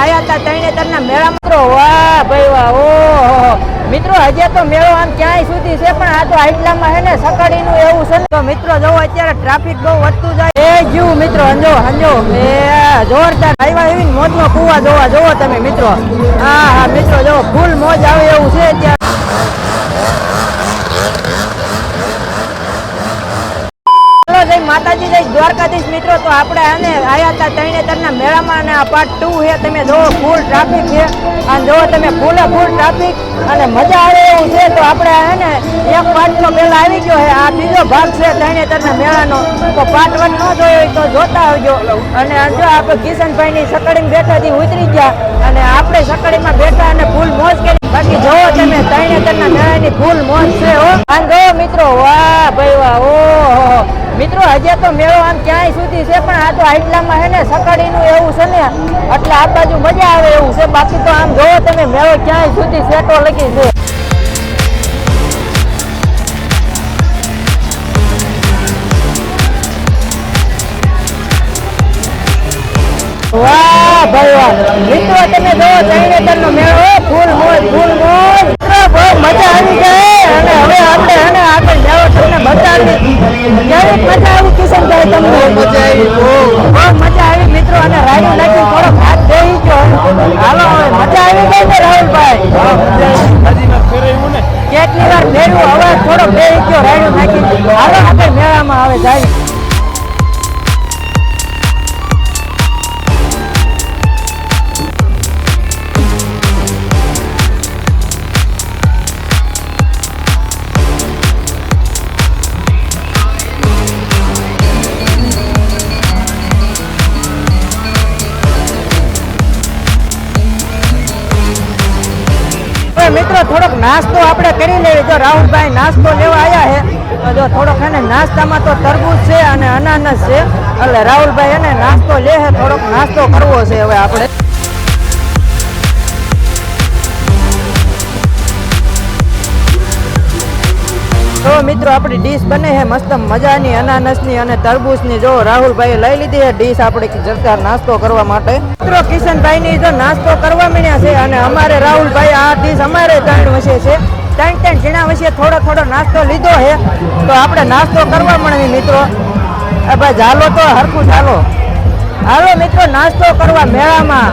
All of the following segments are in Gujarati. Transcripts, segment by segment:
આયા હતા તરણેતરના મેળા મિત્રો, વાહ ભાઈ વાહ ઓ મિત્રો, હજી તો મેળો આમ ક્યાંય સુધી છે, પણ આ તો આટલામાં છે ને સકાળીનું એવું છે તો મિત્રો જો અત્યારે ટ્રાફિક બહુ વધતું જાય. એ જીવ મિત્રો, હંજો હંજો. એ જોરદાર આવ્યા એવી મોજમાં કુવા જોવા, જોવો તમે મિત્રો. હા હા, મિત્રો, જો ફૂલ મોજ આવે એવું છે અત્યારે ચાલો જય માતાજી જય દ્વારકાધીશ મિત્રો, તો આપણે આને આયા હતા તરણેતરના મેળામાં અને આ પાર્ટ ટુ છે. તમે જોવો ફૂલ ટ્રાફિક છે. અને જોવો તમે ફૂલે ફૂલ ટ્રાફિક અને મજા આવે એવું છે. તો આપણે હે ને એક પાર્ટ તો પહેલા આવી ગયો છે. આ બીજો ભાગ છે તરણેતરના મેળાનો. તો પાર્ટ વન ન જોયો હોય તો જોતા આવજો. અને જો આપણે કિશનભાઈની સકડીમાં બેઠાથી ઉતરી ગયા અને આપણે સકડીમાં બેઠા અને ફૂલ મોજ કરી. બાકી જોવો તમે તરણેતરના મેળાની ફૂલ મોજ છે હો. અને મિત્રો, વાહ ભાઈ વાહ, ઓહો. મિત્રો, હજી તો મેળો આમ ક્યાંય સુધી છે, પણ આ તો આટલામાં છે ને, સકાળીનું એવું છે ને, એટલે આ બાજુ મજા આવે એવું છે. બાકી તો આમ જોવો તમે, મેળો ક્યાંય સુધી સેટો લગી છે. વાહ ભાઈ વાહ મિત્રો, તમે જોવો મેળો, ફૂલ મોજ ફૂલ મોજ. બહુ મજા આવી જાય અને હવે આપણે બતાવી. ક્યારેક મજા આવી કિશનભાઈ તમને? મજા આવી બહુ. મજા આવી મિત્રો અને રાયડું નાખી થોડોક હાથ દઈ ગયો હાલો મજા આવી ગઈ ને રાહુલભાઈ? નાસ્તો આપણે કરી લેવી. જો રાહુલભાઈ નાસ્તો લેવા આવ્યા છે, તો જો થોડોક એને નાસ્તામાં તો તરબૂચ છે અને અનાનસ છે. એટલે રાહુલભાઈ એને નાસ્તો લે છે, થોડોક નાસ્તો કરવો છે હવે આપણે. મિત્રો, આપણી ડીશ બને છે મસ્ત મજાની, અનાનસની અને તરબૂચની. જો રાહુલભાઈ લઈ લીધી છે ડીશ આપણે જરતા નાસ્તો કરવા માટે. મિત્રો, કિશનભાઈની જો નાસ્તો કરવા મળ્યા છે અને અમારે રાહુલભાઈ આ ડીશ અમારે ત્રણ વસે છે. ત્રણ ત્રણ જીણા વસે થોડો થોડો નાસ્તો લીધો છે તો આપણે નાસ્તો કરવા મળે મિત્રો. ભાઈ ચાલો તો હરખું ચાલો હાલો મિત્રો, નાસ્તો કરવા મેળામાં.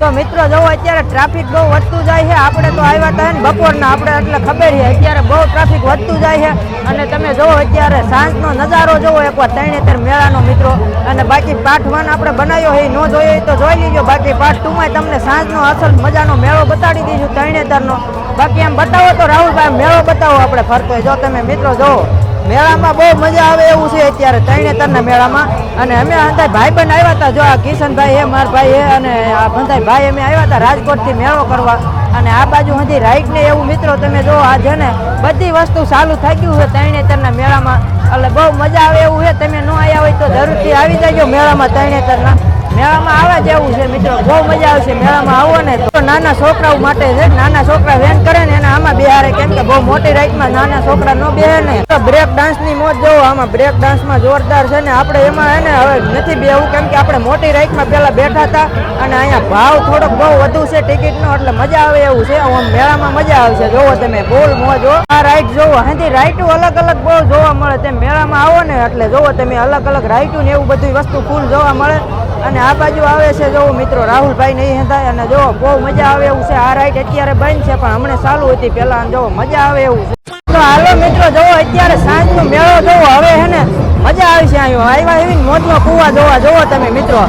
તો મિત્રો જો અત્યારે ટ્રાફિક બહુ વધતું જાય છે, આપણે તો આવ્યા હતા ને બપોરના, આપણે એટલે ખબર છે, અત્યારે બહુ ટ્રાફિક વધતું જાય છે. અને તમે જુઓ અત્યારે સાંજનો નજારો જોવો, એકવાર ત્રણેતર મેળાનો મિત્રો, અને બાકી પાર્ટ વન આપણે બનાવ્યો છે ન જોયો તો જોઈ લીજો. બાકી પાર્ટ ટુમાં તમને સાંજનો અસલ મજાનો મેળો બતાડી દઈશું ત્રણેતરનો બાકી એમ બતાવો તો રાહુલભાઈ, મેળો બતાવો આપણે ફરતો. જો તમે મિત્રો જોવો મેળામાં બહુ મજા આવે એવું છે અત્યારે. તરણેતરના મેળામાં. અને અમે અંદાજ ભાઈ બંધ આવ્યા હતા જો, આ કિશનભાઈ હે મારા ભાઈ હે અને આ બંધાઈ ભાઈ અમે આવ્યા હતા રાજકોટથી મેળો કરવા. અને આ બાજુ હજી રાઈટ ને એવું મિત્રો તમે જો, આ છે ને બધી વસ્તુ ચાલુ થઈ ગયું છે તરણેતરના મેળામાં. એટલે બહુ મજા આવે એવું છે. તમે ન આવ્યા હોય તો જરૂરથી આવી જજો મેળામાં તરણેતરના મેળામાં આવે જેવું છે મિત્રો. બહુ મજા આવશે મેળામાં આવો ને તો. નાના છોકરાઓ માટે છે. નાના છોકરા વેન કરે ને એને આમાં બિહારે કેમ કે બહુ મોટી રાઈટમાં નાના છોકરા ન બેહે ને. બ્રેક ડાન્સની મોજ જોવો. આમાં બ્રેક ડાન્સમાં જોરદાર છે ને આપણે એમાં એને હવે નથી બેહવું કેમ કે આપણે મોટી રાઈટમાં પેલા બેઠા હતા અને અહીંયા ભાવ થોડોક બહુ વધુ છે ટિકિટનો, એટલે મજા આવે એવું છે. આમ મેળામાં મજા આવશે. જોવો તમે, બોલ મોજ હો. આ રાઈટ જોવો. હાથી રાઈટો અલગ અલગ બહુ જોવા મળે. તેમ મેળામાં આવો ને એટલે જોવો તમે, અલગ અલગ રાઈટો ને એવું બધું વસ્તુ ફૂલ જોવા મળે. અને આ બાજુ આવે છે જો મિત્રો, રાહુલભાઈ નહીં હતા અને જો બહુ મજા આવે એવું છે. આ રાઈડ અત્યારે બંધ છે, પણ હમણાં ચાલુ હતી. પેલા જો મજા આવે એવું છે. તો હાલો મિત્રો જોવો અત્યારે સાંજનો મેળો જોવો હવે હે ને, મજા આવી છે અહીંયા આવ્યા એવી મોજનો કુવા જોવા જોવો તમે મિત્રો.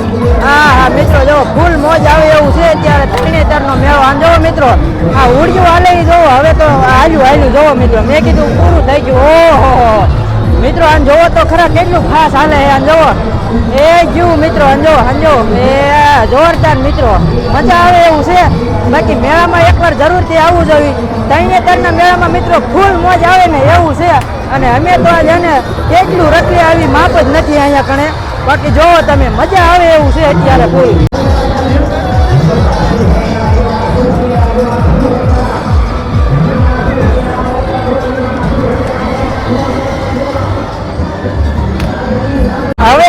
હા હા, મિત્રો જોવો ફૂલ મોજ આવે એવું છે અત્યારે. તરણેતરનો મેળો. આમ જોવો મિત્રો, આ ઉડ્યું હાલે જોવો. હવે તો હાલ્યું હાલ્યું જોવો મિત્રો. મેં કીધું પૂરું થઈ ગયું. ઓહો મિત્રો આમ જોવો તો ખરા કેટલું ખાસ હાલે છે આમ જોવો. એ જીવ મિત્રો અંજો અંજો એ જોરદાર મિત્રો. મજા આવે એવું છે. બાકી મેળામાં એકવાર જરૂરથી આવવું જોઈએ. તરણેતરના મેળામાં મિત્રો, ફૂલ મોજ આવે ને એવું છે. અને અમે તો આજે ને કેટલું રખડી આવી માપ જ નથી અહીંયા કણે. બાકી જોવો તમે, મજા આવે એવું છે અત્યારે ફૂલ.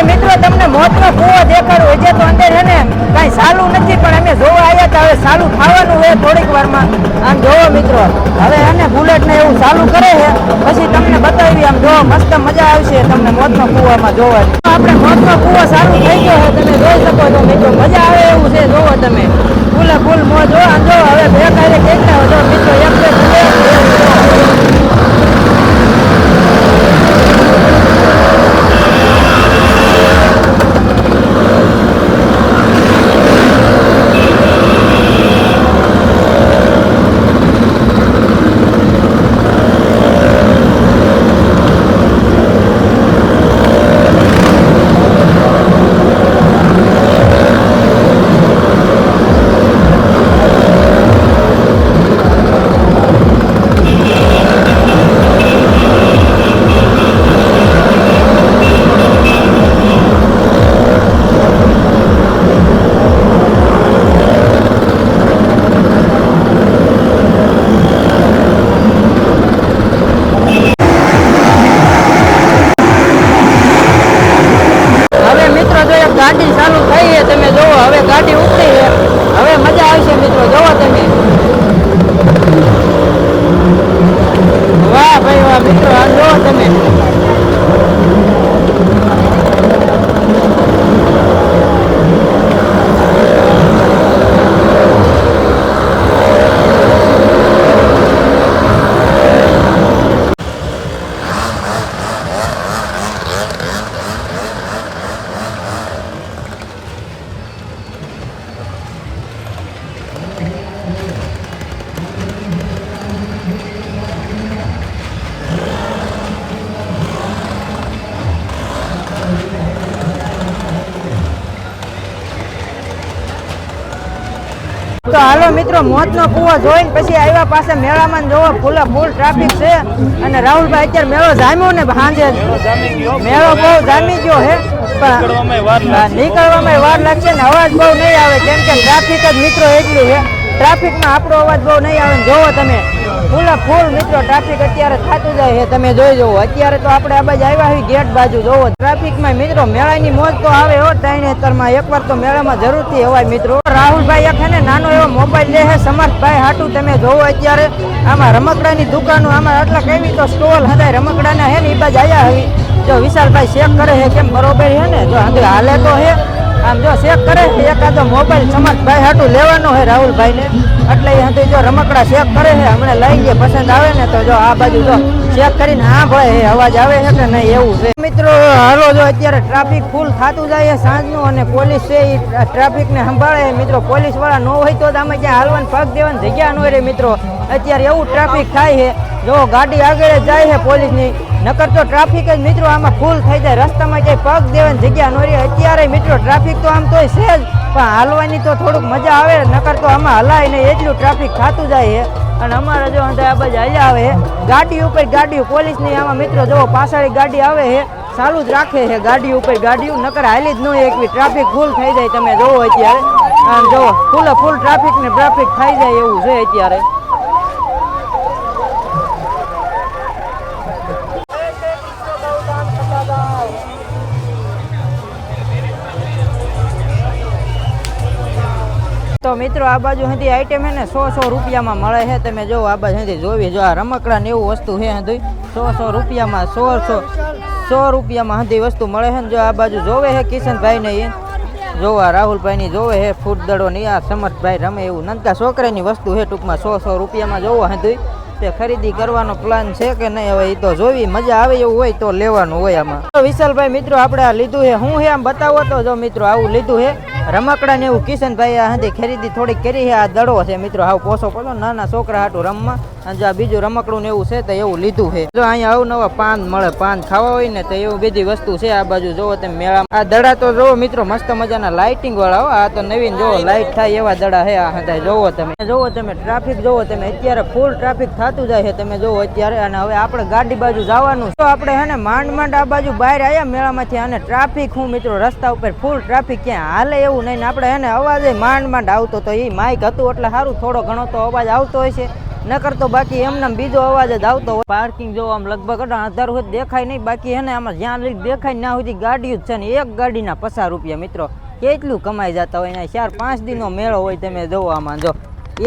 મિત્રો, તમને મોતનો કૂવો દેખાડો. હજે તો અંદર છે ને, કાંઈ સાલું નથી, પણ અમે જોવા આવ્યા હતા. હવે સાલું ખાવાનું હોય થોડીક વારમાં. આમ જોવો મિત્રો. હવે એને બુલેટને એવું સારું કરે છે. પછી તમને બતાવી, આમ જોવો, મસ્ત મજા આવશે તમને મોતનો કુવામાં જોવા આપણે મોતનો કૂવો સારું થઈ ગયો તમે જોઈ શકો છો મિત્રો. મજા આવે એવું છે. જોવો તમે. ફૂલે ફૂલ મોજ. જો આમ જો હવે બે કાર્ય તો હાલો મિત્રો મોતનો કૂવો જોઈને પછી આવ્યા પાસે મેળામાં જોવો ફૂલે ફૂલ ટ્રાફિક છે. અને રાહુલભાઈ અત્યારે મેળો જામ્યો ને સાંજે મેળો બહુ જામી ગયો હે. નીકળવામાં વાર લાગશે. ને અવાજ બહુ નહીં આવે. કેમ કે ટ્રાફિક જ મિત્રો એટલું છે. ટ્રાફિકમાં આપણો અવાજ બહુ નહીં આવે ને જોવો તમે. ફૂલે ફૂલ મિત્રો ટ્રાફિક અત્યારે થતું જાય છે, તમે જોઈ જુઓ. અત્યારે તો આપણે આ બાજુ આવ્યા હોય ગેટ બાજુ જોવો. ટ્રાફિકમાં મિત્રો, મેળાની મોજ તો આવે હો ત્રણેતરમાં એકવાર તો મેળામાં જરૂરથી અવાય મિત્રો. રાહુલભાઈ એક ને, નાનો એવો મોબાઈલ લે છે, સમર્થભાઈ હાટું, તમે જોવો અત્યારે. આમાં રમકડાની દુકાનો, આમાં આટલા કેવી તો સ્ટોલ હતા રમકડાના હે ને એ બાજુ આવ્યા હોય જો વિશાલભાઈ ચેક કરે છે, કેમ બરોબર છે ને? જો અંદર હાલે તો હે આમ જો ચેક કરે છે એકાદો મોબાઈલ સમર્થભાઈ હાટું લેવાનો છે રાહુલભાઈને. એટલે એ જો રમકડા ચેક કરે છે, હમણાં લઈ ગયા, પસંદ આવે ને તો જો આ બાજુ જો ચેક કરીને હા ભાઈ અવાજ આવે છે કે નહીં એવું છે. મિત્રો, હાલો જો અત્યારે ટ્રાફિક ફૂલ થતું જાય છે સાંજનું અને પોલીસ છે એ ટ્રાફિકને સંભાળે મિત્રો પોલીસવાળા ન હોય તો જ આમાં ક્યાં હાલવાનું પગ દેવાની જગ્યા ન હોય રે, મિત્રો. અત્યારે એવું ટ્રાફિક થાય છે, જો ગાડી આગળ જ જાય છે પોલીસની નકર તો ટ્રાફિક જ મિત્રો આમાં ફૂલ થઈ જાય. રસ્તામાં ક્યાંય પગ દેવાની જગ્યા ન રહે. અત્યારે મિત્રો ટ્રાફિક તો આમ તોય છે જ, પણ હાલવાની તો થોડુંક મજા આવે. નકર તો આમાં હલાય નહીં, એટલું ટ્રાફિક થતું જાય છે. અને અમારે જો અંદર આ આવે છે. ગાડી ઉપર ગાડીઓ પોલીસની આમાં મિત્રો જો પાછળ ગાડી આવે છે. ચાલુ જ રાખે છે ગાડી ઉપર ગાડીઓ. નકર હાલી જ ન એકવી. ટ્રાફિક ફૂલ થઈ જાય તમે જોવો અત્યારે. આમ જોવો ફૂલે ફૂલ ટ્રાફિક ને ટ્રાફિક થઈ જાય એવું છે અત્યારે. તો મિત્રો, આ બાજુ હતી આઈટમ હે ને સો સો રૂપિયામાં મળે છે તમે જો આ બાજુ હતી જોવી જો આ રમકડા ને એવું વસ્તુ છે હતી સો સો રૂપિયામાં, સો સો સો રૂપિયામાં હતી વસ્તુ મળે છે જો આ બાજુ જોવે છે કિશનભાઈ ને એ. જોવા રાહુલભાઈ ની જોવે હે ફૂટદડો ની આ સમર્થભાઈ રમે એવું. નંદકા છોકરાની વસ્તુ છે ટૂંકમાં સો સો રૂપિયામાં જોવો હતી તે ખરીદી કરવાનો પ્લાન છે કે નહીં, હવે એ તો જોવી મજા આવે એવું હોય તો લેવાનું હોય આમાં. વિશાલભાઈ મિત્રો, આપણે આ લીધું છે હું હે આમ બતાવો તો જો મિત્રો, આવું લીધું છે રમકડા ને એવું કિશનભાઈ ભાઈ હતી ખરીદી થોડીક કરી છે. આ દડો છે મિત્રો. હાવ પોસો પોસો નાના છોકરા હાટું રમવા. અને જો આ બીજું રમકડું ને એવું છે તો એવું લીધું છે. જો અહીંયા અવનવા પાન મળે, પાન ખાવા હોય ને તો એવું બધી વસ્તુ છે. આ બાજુ જોવો તમે મેળા આ દડા તો જોવો મિત્રો, મસ્ત મજાના લાઇટિંગ વાળા. આ તો નવીન જોવો લાઇટ થાય એવા દડા છે આ હતા જોવો તમે. જોવો તમે ટ્રાફિક જોવો તમે. અત્યારે ફૂલ ટ્રાફિક થતું જાય છે. તમે જોવો અત્યારે. અને હવે આપણે ગાડી બાજુ જવાનું તો આપણે હે ને માંડ માંડ આ બાજુ બહાર આવ્યા મેળામાંથી. અને ટ્રાફિક હું મિત્રો, રસ્તા ઉપર ફૂલ ટ્રાફિક ક્યાં? હાલે એવું નહીં આપણે એને અવાજ માંડ માંડ આવતો તો એ માઇક હતું એટલે સારું થોડો ઘણો તો અવાજ આવતો હોય છે. નકર તો બાકી એમને બીજો અવાજ જ આવતો હોય. પાર્કિંગ જો આમ લગભગ અઢાર હોય દેખાય નહીં. બાકી એને આમાં જ્યાં દેખાય ના સુધી ગાડીઓ જ છે ને એક ગાડીના પચાસ રૂપિયા મિત્રો. કેટલું કમાઈ જતા હોય ને ચાર પાંચ દિનનો મેળો હોય તમે જોવો આમાં જો.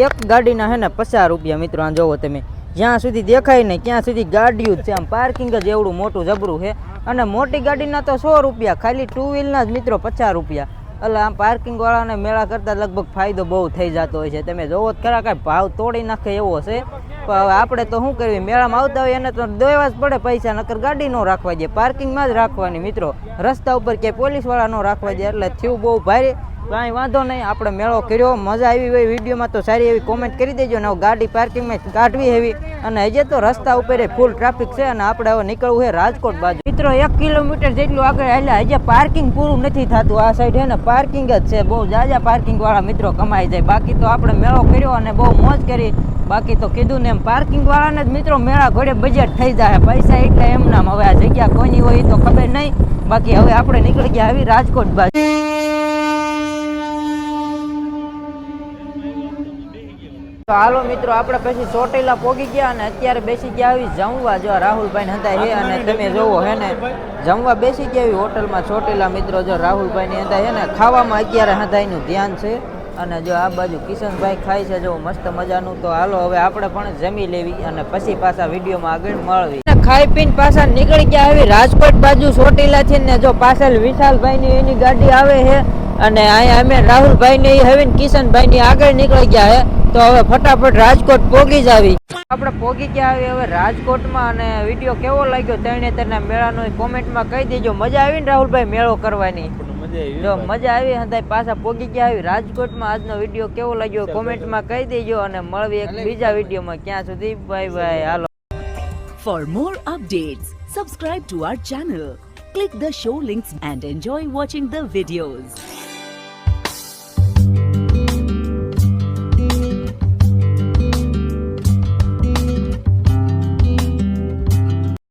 એક ગાડીના હે ને પચાસ રૂપિયા મિત્રો આ જોવો તમે. જ્યાં સુધી દેખાય ને ત્યાં સુધી ગાડીઓ જ છે. આમ પાર્કિંગ જ એવડું મોટું જબરું છે. અને મોટી ગાડીના તો સો રૂપિયા, ખાલી ટુ વ્હીલના જ મિત્રો, પચાસ રૂપિયા. એટલે આમ પાર્કિંગ વાળાને મેળા કરતાં લગભગ ફાયદો બહુ થઈ જતો હોય છે. તમે જોવો જ ખરા કાંઈ ભાવ તોડી નાખે એવો છે. પણ હવે આપણે તો શું કરવી મેળામાં આવતા હોય એને તો દેવા જ પડે પૈસા, નકર ગાડી ન રાખવા દે. પાર્કિંગમાં જ રાખવાની મિત્રો. રસ્તા ઉપર ક્યાંય પોલીસવાળા ન રાખવા દે એટલે થયું બહુ ભારે. કાંઈ વાંધો નહીં, આપણે મેળો કર્યો, મજા આવી હોય વિડીયોમાં તો સારી એવી કોમેન્ટ કરી દેજો ને ગાડી પાર્કિંગમાં કાઢવી એવી અને હજે તો રસ્તા ઉપર ફૂલ ટ્રાફિક છે અને આપણે હવે નીકળવું છે રાજકોટ બાજુ. મિત્રો, એક કિલોમીટર જેટલું આગળ એટલે હજે પાર્કિંગ પૂરું નથી થતું. આ સાઈડ છે ને પાર્કિંગ જ છે. બહુ જાજા પાર્કિંગ વાળા મિત્રો કમાઈ જાય. બાકી તો આપણે મેળો કર્યો અને બહુ મોજ કરી. બાકી તો કીધું ને એમ પાર્કિંગ વાળાને જ મિત્રો મેળા ઘોડે બજેટ થઈ જાય. પૈસા એટલે એમનામ હવે આ જગ્યા કોની હોય તો ખબર નહીં. બાકી હવે આપણે નીકળી ગયા આવી રાજકોટ બાજુ. તો હાલો મિત્રો આપણે પછી ચોટીલા પોગી ગયા અને અત્યારે બેસી ગયા આવી જમવા જો રાહુલભાઈ હતા હે અને તમે જોવો હે ને જમવા બેસી ગયા આવી હોટલમાં ચોટીલા મિત્રો જો રાહુલભાઈ ની હતા હે ને ખાવામાં અત્યારે હતા એનું ધ્યાન છે અને જો આ બાજુ કિશનભાઈ ખાય છે જો મસ્ત મજાનું તો હાલો હવે આપણે પણ જમી લેવી અને પછી પાછા વિડીયોમાં આગળ મળવી. ખાઈ પીને પાછા નીકળી ગયા આવી રાજકોટ બાજુ ચોટીલા છે ને જો પાછળ વિશાલભાઈ ની એની ગાડી આવે છે અને અહીંયા અમે રાહુલભાઈ ને હવે કિશનભાઈ ની આગળ નીકળી ગયા હે તો હવે ફટાફટ રાજકોટ પોગી જ આવી આપણે પોગી ગયા આવી હવે રાજકોટમાં અને વીડિયો કેવો લાગ્યો તેણે તેના મેળાનો કોમેન્ટમાં કહી દેજો. મજા આવી ને રાહુલભાઈ મેળો કરવાની? જો મજા આવી હતા પાછા પોગી ગયા આવી. રાજકોટમાં આજનો વીડિયો કેવો લાગ્યો કોમેન્ટમાં કહી દેજો અને મળવી એક બીજા વિડીયોમાં. ક્યાં સુધી? Bye bye. Hello. For more updates subscribe to our channel click the show links and enjoy watching the videos.